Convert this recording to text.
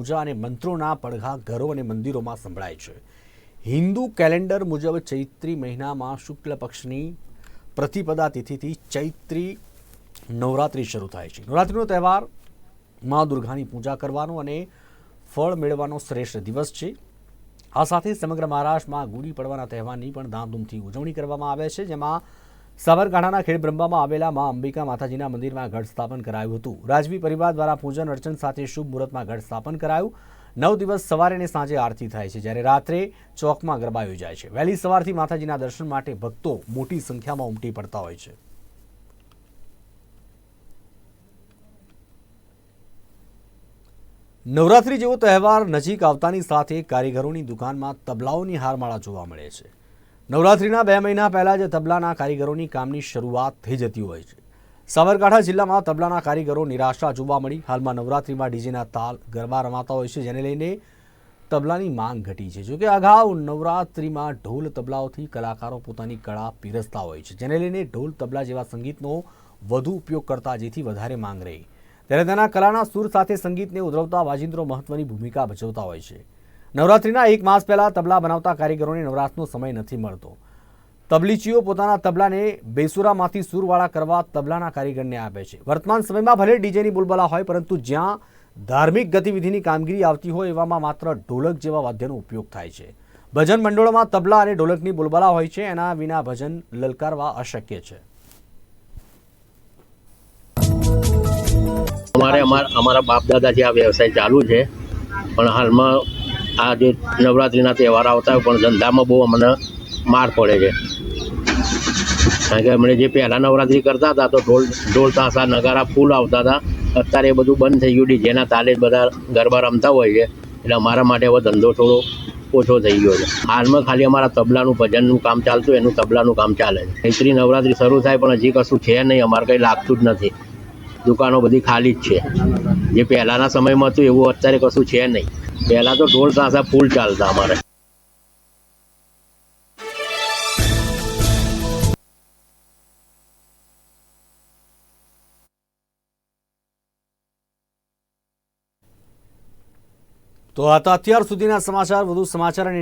પૂજા અને મંત્રોના પડઘા ઘરો અને મંદિરોમાં સંભળાય છે. હિન્દુ કેલેન્ડર મુજબ ચૈત્રી મહિનામાં શુક્લ પક્ષની પ્રતિપદા તિથિથી ચૈત્રી નવરાત્રિ શરૂ થાય છે. નવરાત્રિનો તહેવાર મા દુર્ગાની પૂજા કરવાનો અને ફળ મેળવવાનો શ્રેષ્ઠ દિવસ છે. આ સાથે સમગ્ર મહારાષ્ટ્રમાં ગુડી પડવાના તહેવારની પણ ધામધૂમથી ઉજવણી કરવામાં આવે છે, જેમાં સાબરકાંઠાના ખેડબ્રહ્મામાં આવેલા મા અંબિકા માતાજીના મંદિરમાં ઘટ સ્થાપન કરાયું હતું. રાજવી પરિવાર દ્વારા પૂજન અર્ચન સાથે શુભ મુહૂર્તમાં ઘટ સ્થાપન કરાયું. નવ દિવસ સવારે અને સાંજે આરતી થાય છે, જ્યારે રાત્રે ચોકમાં ગરબા યોજાય છે. વહેલી સવારથી માતાજીના દર્શન માટે ભક્તો મોટી સંખ્યામાં ઉમટી પડતા હોય છે. નવરાત્રી જેવો તહેવાર નજીક આવતાની સાથે કારીગરોની દુકાનમાં તબલાઓની હારમાળા જોવા મળે છે. નવરાત્રીના બે મહિના પહેલા જ તબલાના કારીગરોની કામની શરૂઆત થઈ જતી હોય છે. સાબરકાંઠા જિલ્લામાં તબલાના કારીગરો નિરાશા જોવા મળી. હાલમાં નવરાત્રીમાં ડીજેના તાલ ગરબા રમાતા હોય છે, જેને લઈને તબલાની માંગ ઘટી છે. જોકે અગાઉ નવરાત્રિમાં ઢોલ તબલાઓથી કલાકારો પોતાની કળા પીરસતા હોય છે, જેને લઈને ઢોલ તબલા જેવા સંગીતનો વધુ ઉપયોગ કરતા જેથી વધારે માંગ રહી. ત્યારે તેના કલાના સુર સાથે સંગીતને ઉધરવતા વાજિંત્રો મહત્વની ભૂમિકા ભજવતા હોય છે. નવરાત્રીના એક માસ પહેલાં તબલા બનાવતા કારીગરોને નવરાત્રનો સમય નથી મળતો. તબલીચીઓ પોતાના તબલાને બેસુરામાંથી સૂરવાળા કરવા તબલાના કારીગરને આપે છે. વર્તમાન સમયમાં ભલે ડીજેની બોલબાલા હોય, પરંતુ જ્યાં ધાર્મિક ગતિવિધિની કામગીરી આવતી હોય, એવામાં માત્ર ઢોલક જેવા વાદ્યનો ઉપયોગ થાય છે. ભજન મંડળોમાં તબલા અને ઢોલકની બોલબાલા હોય છે, એના વિના ભજન લલકારવા અશક્ય છે. અમારે અમાર- બાપ દાદા જે આ વ્યવસાય ચાલુ છે, પણ હાલમાં આ જે નવરાત્રિના તહેવાર આવતા હોય પણ ધંધામાં બહુ અમને માર પડે છે. કારણ કે અમને જે પહેલાં નવરાત્રિ કરતા હતા તો ઢોલ ઢોલ, તાસા, નગારા ફૂલ આવતા હતા. અત્યારે એ બધું બંધ થઈ ગયું, ડીજેના તાલે બધા ગરબા રમતા હોય છે. એટલે અમારા માટે હવે ધંધો થોડો ઓછો થઈ ગયો છે. હાલમાં ખાલી અમારા તબલાનું ભજનનું કામ ચાલતું, એનું તબલાનું કામ ચાલે છે. ચૈત્રી નવરાત્રિ શરૂ થાય પણ હજી કશું છે નહીં, અમારે કંઈ લાગતું જ નથી. દુકાનો બધી ખાલી જ છે. જે પહેલાંના સમયમાં હતું એવું અત્યારે કશું છે નહીં. પહેલાં તો ઢોલ સાસા ફૂલ ચાલતા અમારે. તો આ હતા અત્યાર સુધીના સમાચાર, વધુ સમાચાર અને